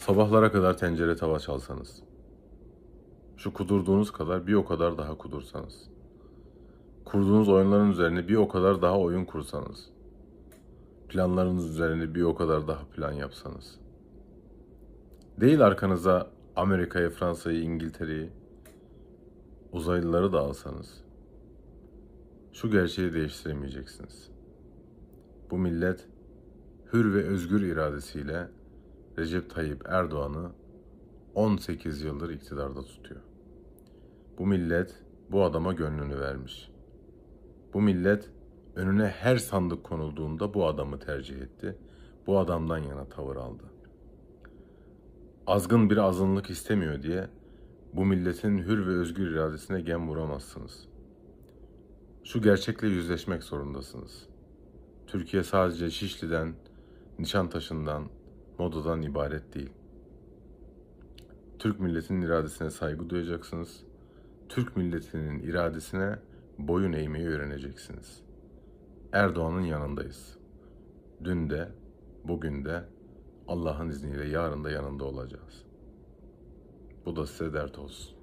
Sabahlara kadar tencere tava çalsanız, şu kudurduğunuz kadar bir o kadar daha kudursanız, kurduğunuz oyunların üzerine bir o kadar daha oyun kursanız, planlarınız üzerine bir o kadar daha plan yapsanız, değil arkanıza Amerika'yı, Fransa'yı, İngiltere'yi, uzaylıları da alsanız, şu gerçeği değiştiremeyeceksiniz. Bu millet hür ve özgür iradesiyle Recep Tayyip Erdoğan'ı 18 yıldır iktidarda tutuyor. Bu millet bu adama gönlünü vermiş. Bu millet önüne her sandık konulduğunda bu adamı tercih etti. Bu adamdan yana tavır aldı. Azgın bir azınlık istemiyor diye bu milletin hür ve özgür iradesine gem vuramazsınız. Şu gerçekle yüzleşmek zorundasınız. Türkiye sadece Şişli'den, Nişantaşı'ndan, Moda'dan ibaret değil. Türk milletinin iradesine saygı duyacaksınız. Türk milletinin iradesine boyun eğmeyi öğreneceksiniz. Erdoğan'ın yanındayız. Dün de, bugün de, Allah'ın izniyle yarın da yanında olacağız. Bu da size dert olsun.